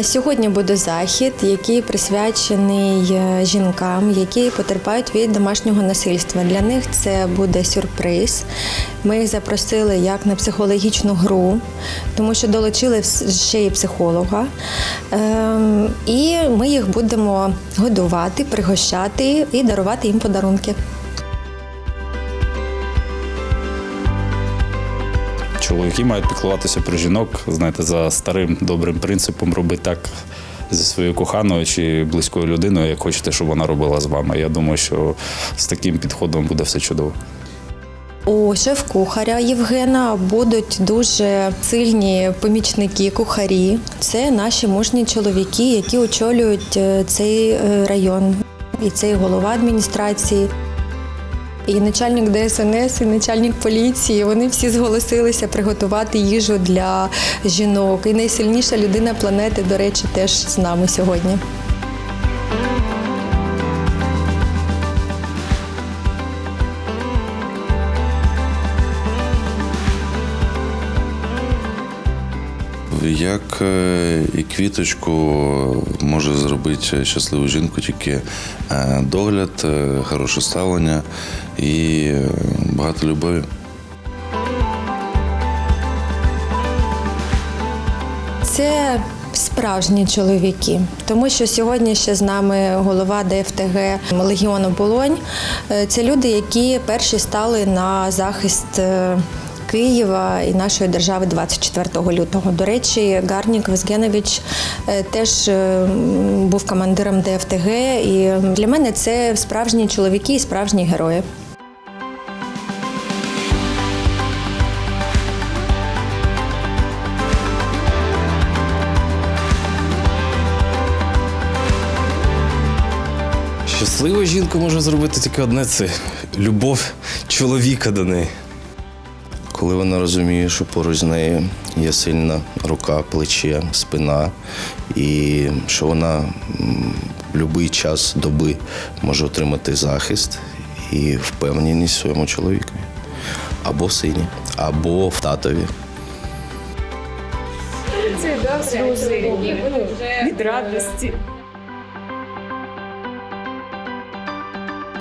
Сьогодні буде захід, який присвячений е, жінкам, які потерпають від домашнього насильства. Для них це буде сюрприз. Ми їх запросили як на психологічну гру, тому що долучили ще й психолога. Ем, І ми їх будемо годувати, пригощати і дарувати їм подарунки. Чоловіки мають піклуватися про жінок, знаєте, за старим добрим принципом робити так зі своєю коханою чи близькою людиною, як хочете, щоб вона робила з вами. Я думаю, що з таким підходом буде все чудово. У шеф-кухаря Євгена будуть дуже сильні помічники, кухарі. Це наші мужні чоловіки, які очолюють е, цей е, район. І цей голова адміністрації, і начальник ДСНС, і начальник поліції. Вони всі зголосилися приготувати їжу для жінок. І найсильніша людина планети, до речі, теж з нами сьогодні. Як е, і квіточку може зробити щасливу жінку тільки е, догляд, е, хороше ставлення і багато любові. Це справжні чоловіки, тому що сьогодні ще з нами голова ДФТГ Легіон Оболонь. Е, Це люди, які перші стали на захист. Києва і нашої держави 24 лютого. До речі, Гарнік Везгенович е, теж е, був командиром ДФТГ, і для мене це справжні чоловіки і справжні герої. Щасливу жінку може зробити тільки одне це любов чоловіка до неї. Коли вона розуміє, що поруч з нею є сильна рука, плече, спина, і що вона в будь-який час доби може отримати захист і впевненість в своєму чоловікові. Або в сині, або в татові. сльози ну, від радості.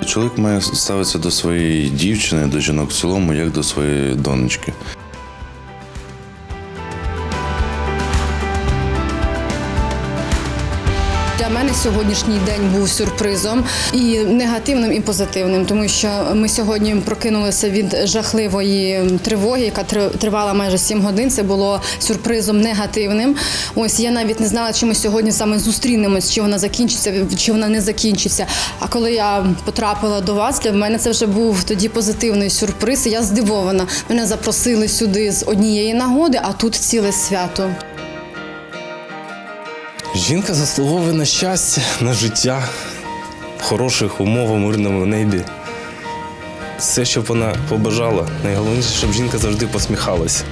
Чоловік має ставитися до своєї дівчини, до жінок в цілому, як до своєї донечки. Сьогоднішній день був сюрпризом і негативним, і позитивним, тому що ми сьогодні прокинулися від жахливої тривоги, яка тр- тривала майже 7 годин. Це було сюрпризом негативним. Ось я навіть не знала, чи ми сьогодні саме зустрінемось, чи вона закінчиться, чи вона не закінчиться. А коли я потрапила до вас, для мене це вже був тоді позитивний сюрприз. І я здивована. Мене запросили сюди з однієї нагоди, а тут ціле свято. Жінка заслуговує на щастя, на життя, в хороших умов у мирному небі. Все, що вона побажала. Найголовніше, щоб жінка завжди посміхалася.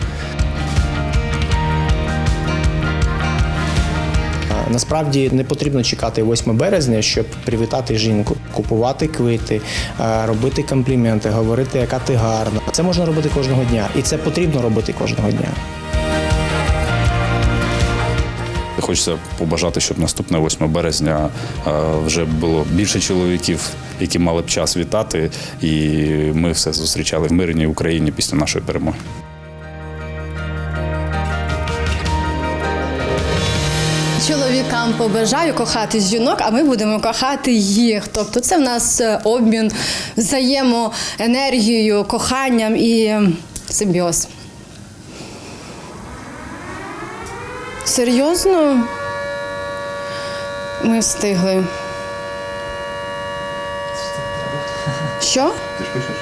Насправді не потрібно чекати 8 березня, щоб привітати жінку, купувати квіти, а, робити компліменти, говорити, яка ти гарна. Це можна робити кожного дня, і це потрібно робити кожного дня. Хочеться побажати, щоб наступне 8 березня е, вже було більше чоловіків, які мали б час вітати, і ми все зустрічали в мирній Україні після нашої перемоги. Чоловікам побажаю кохати жінок, а ми будемо кохати їх. Тобто це в нас е, обмін взаємоенергією, коханням і симбіоз. Серйозно? Ми встигли. Що? Ти ж хочеш?